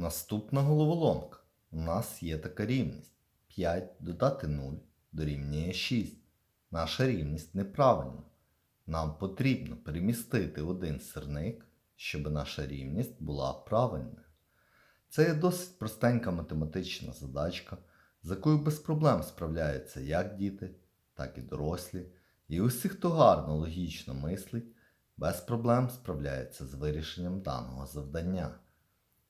Наступна головоломка. У нас є така рівність. 5 додати 0 дорівнює 6. Наша рівність неправильна. Нам потрібно перемістити один сирник, щоб наша рівність була правильною. Це є досить простенька математична задачка, з якою без проблем справляються як діти, так і дорослі. І усі, хто гарно логічно мислить, без проблем справляється з вирішенням даного завдання.